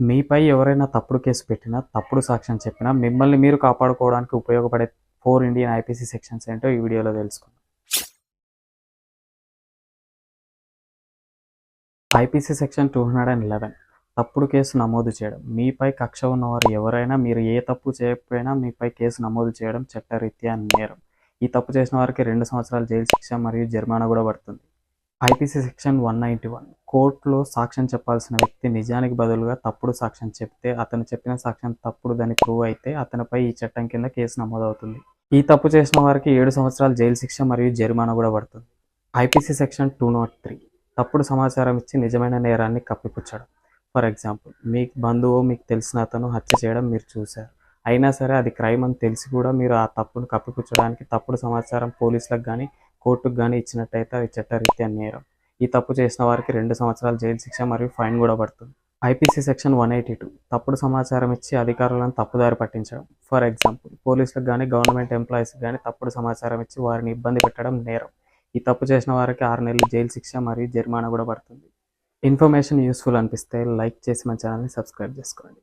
మీపై ఎవరైనా తప్పుడు కేసు పెట్టినా తప్పుడు సాక్ష్యం చెప్పినా మిమ్మల్ని మీరు కాపాడుకోవడానికి ఉపయోగపడే ఫోర్ ఇండియన్ ఐపీసీ సెక్షన్స్ ఏంటో ఈ వీడియోలో తెలుసుకుందాం. IPC section two hundred and eleven తప్పుడు కేసు నమోదు చేయడం. మీపై కక్ష ఉన్నవారు ఎవరైనా మీరు ఏ తప్పు చేయకపోయినా మీపై కేసు నమోదు చేయడం చట్టరీత్యా నేరం. ఈ తప్పు చేసిన వారికి రెండు సంవత్సరాల జైలు శిక్ష మరియు జరిమానా కూడా పడుతుంది. IPC section one ninety one కోర్టులో సాక్ష్యం చెప్పాల్సిన వ్యక్తి నిజానికి బదులుగా తప్పుడు సాక్ష్యం చెప్తే అతను చెప్పిన సాక్ష్యం తప్పుడు దాన్ని ప్రూవ్ అయితే అతనిపై ఈ చట్టం కింద కేసు నమోదవుతుంది. ఈ తప్పు చేసిన వారికి ఏడు సంవత్సరాల జైలు శిక్ష మరియు జరిమానా కూడా పడుతుంది. IPC section two nought three తప్పుడు సమాచారం ఇచ్చి నిజమైన నేరాన్ని కప్పిపుచ్చడం. ఫర్ ఎగ్జాంపుల్ మీ బంధువు మీకు తెలిసిన అతను హత్య చేయడం మీరు చూశారు. అయినా సరే అది క్రైమ్ అని తెలిసి కూడా మీరు ఆ తప్పును కప్పిపుచ్చడానికి తప్పుడు సమాచారం పోలీసులకు కానీ కోర్టుకు కానీ ఇచ్చినట్టయితే అది చట్టరీత్యా నేరం ఈ తప్పు చేసిన వారికి రెండు సంవత్సరాల జైలు శిక్ష మరియు ఫైన్ కూడా పడుతుంది. IPC section one eighty two తప్పుడు సమాచారం ఇచ్చి అధికారులను తప్పుదారి పట్టించడం. ఫర్ ఎగ్జాంపుల్ పోలీసులకు కానీ గవర్నమెంట్ ఎంప్లాయీస్కి కానీ తప్పుడు సమాచారం ఇచ్చి వారిని ఇబ్బంది పెట్టడం నేరం. ఈ తప్పు చేసిన వారికి ఆరు నెలలు జైలు శిక్ష మరియు జరిమానా కూడా పడుతుంది. ఇన్ఫర్మేషన్ యూస్ఫుల్ అనిపిస్తే లైక్ చేసి మన ఛానల్ని సబ్స్క్రైబ్ చేసుకోండి.